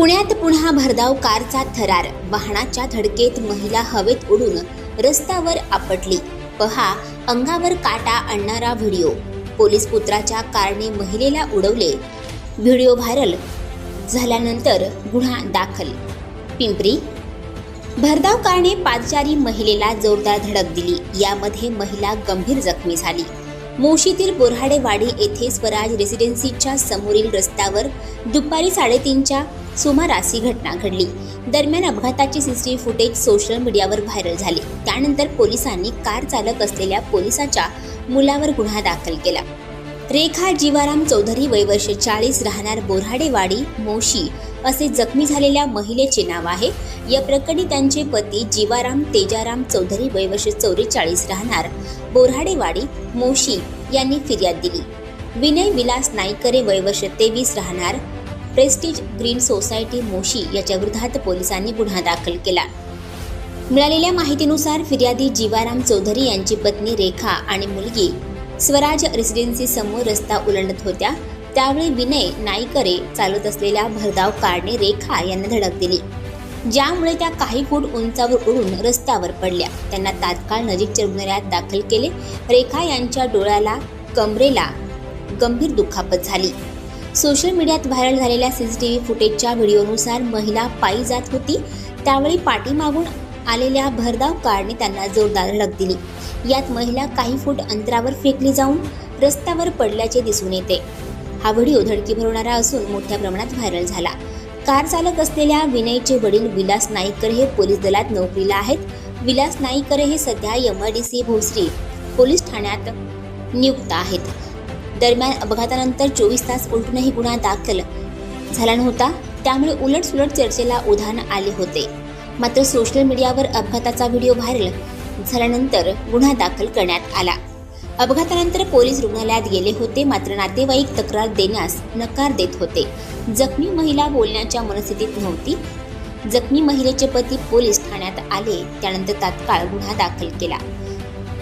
पुण्यात पुन्हा भरधाव कारचा थरार. वाहनाच्या धडकेत महिला हवेत उडून रस्त्यावर आपटली. पहा अंगावर काटा आणणारा व्हिडिओ. पोलीस पुत्राच्या कारने महिलेला उडवले. व्हिडिओ व्हायरल झाल्यानंतर गुन्हा दाखल. पिंपरी भरधाव कारने पादचारी महिलेला जोरदार धडक दिली. यामध्ये महिला गंभीर जखमी झाली. मोशीतील बोऱ्हाडेवाडी येथे स्वराज रेसिडेन्सीच्या समोरील रस्त्यावर दुपारी साडेतीनच्या सुमारास ही घटना घडली. दरम्यान अपघाताचे सीसीटीव्ही फुटेज सोशल मीडियावर व्हायरल झाले. त्यानंतर पोलिसांनी कार चालक असलेल्या पोलिसाच्या मुलावर गुन्हा दाखल केला. रेखा जीवाराम चौधरी वय वर्ष चाळीस राहणार बोऱ्हाडेवाडी मोशी असे जखमी झालेल्या महिलेचे नाव आहे. या प्रकरणी त्यांचे पती जीवाराम तेजाराम चौधरी वय वर्ष चौवेचाळीस राहणार बोऱ्हाडेवाडी मोशी यांनी फिर्याद दिली. विनय विलास नाईकरे वय वर्ष तेवीस राहणार प्रेस्टिज ग्रीन सोसायटी मोशी याच्या विरोधात पोलिसांनी गुन्हा दाखल केला. मिळालेल्या माहितीनुसार फिर्यादी जीवाराम चौधरी यांची पत्नी रेखा आणि मुलगी स्वराज रेसिडेन्सी समोर रस्ता उलंडत होत्या. त्यावेळी विनय नाईकरे चालत असलेल्या भरधाव कारने रेखा यांना धडक दिली. ज्यामुळे त्या काही फूट उंचावर उडून रस्त्यावर पडल्या. त्यांना तात्काळ नजीकच्या रुग्णालयात दाखल केले. रेखा यांच्या डोळ्याला कमरेला गंभीर दुखापत झाली. सोशल मीडियात व्हायरल झालेल्या सी सी टी व्ही फुटेजच्या व्हिडिओनुसार महिला पायी जात होती. त्यावेळी पाठीमागून आलेल्या भरधाव कारने त्यांना जोरदार लग दिली. यात महिला काही फूट अंतरावर फेकली जाऊन रस्त्यावर पडल्याचे दिसून येते. हा व्हिडिओ धडकी भरवणारा असून मोठ्या प्रमाणात व्हायरल झाला. कार चालक असलेल्या विनयचे वडील विलास नाईकर हे पोलीस दलात नोकरीला आहेत. विलास नाईकर हे सध्या M I D C Bhosari police ठाण्यात नियुक्त आहेत. दरम्यान अपघातानंतर चोवीस तास उलटूनही गुन्हा दाखल झाला नव्हता. त्यामुळे उलटसुलट चर्चेला उधाण आले होते. मात्र सोशल मीडियावर अपघाताचा व्हिडिओ व्हायरल झाल्यानंतर गुन्हा दाखल करण्यात आला. अपघातानंतर पोलीस रुग्णालयात गेले होते. मात्र नातेवाईक तक्रार देण्यास नकार देत होते. जखमी महिला बोलण्याच्या मनस्थितीत नव्हती. जखमी महिलेचे पती पोलीस ठाण्यात आले. त्यानंतर तात्काळ गुन्हा दाखल केला.